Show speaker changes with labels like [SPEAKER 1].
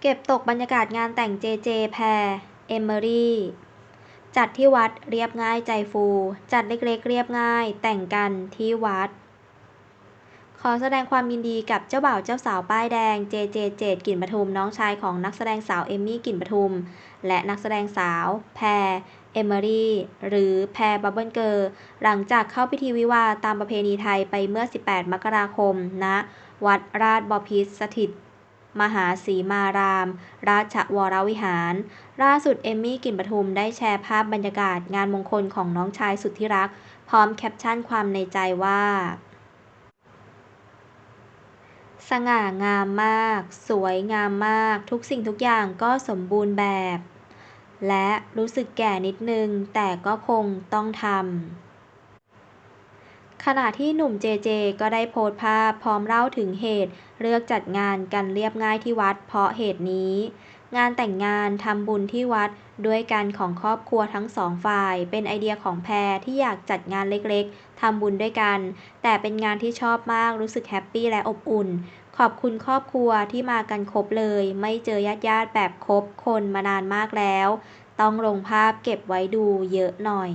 [SPEAKER 1] เก็บตกบรรยากาศงานแต่งเจเจแพร เอมเมอรี่ จัดที่วัดเรียบง่ายใจฟู จัดเล็กๆเรียบง่าย แต่งกันที่วัด ขอแสดงความยินดีกับเจ้าบ่าวเจ้าสาวป้ายแดงเจเจเจดกลิ่นปทุมน้องชายของนักแสดงสาวเอมมี่กลิ่นปทุม และนักแสดงสาว แพร เอมเมอรี่ หรือแพรบับเบิลเกิร์หลังจากเข้าพิธีวิวาตามประเพณีไทยไปเมื่อ 18 มกราคมณวัดราชบพิตรสถิต มหาสีมาราม ราชวรวิหาร ล่าสุดเอมมี่กลิ่นปทุมได้แชร์ภาพบรรยากาศงานมงคลของน้องชายสุดที่รัก พร้อมแคปชั่นความในใจว่า สง่างามมาก สวยงามมาก ทุกสิ่งทุกอย่างก็สมบูรณ์แบบ และรู้สึกแก่นิดนึง แต่ก็คงต้องทำ ขณะที่หนุ่มเจเจก็ได้โพสต์ภาพพร้อมเล่าถึงเหตุ เลือกจัดงานกันเรียบง่ายที่วัดเพราะเหตุนี้ งานแต่งงานทำบุญที่วัดด้วยกันของครอบครัวทั้งสองฝ่าย เป็นไอเดียของแพรที่อยากจัดงานเล็กๆทำบุญด้วยกัน แต่เป็นงานที่ชอบมากรู้สึกแฮปปี้และอบอุ่น ขอบคุณครอบครัวที่มากันครบเลย ไม่เจอญาติๆแบบครบคนมานานมากแล้ว ต้องลงภาพเก็บไว้ดูเยอะหน่อย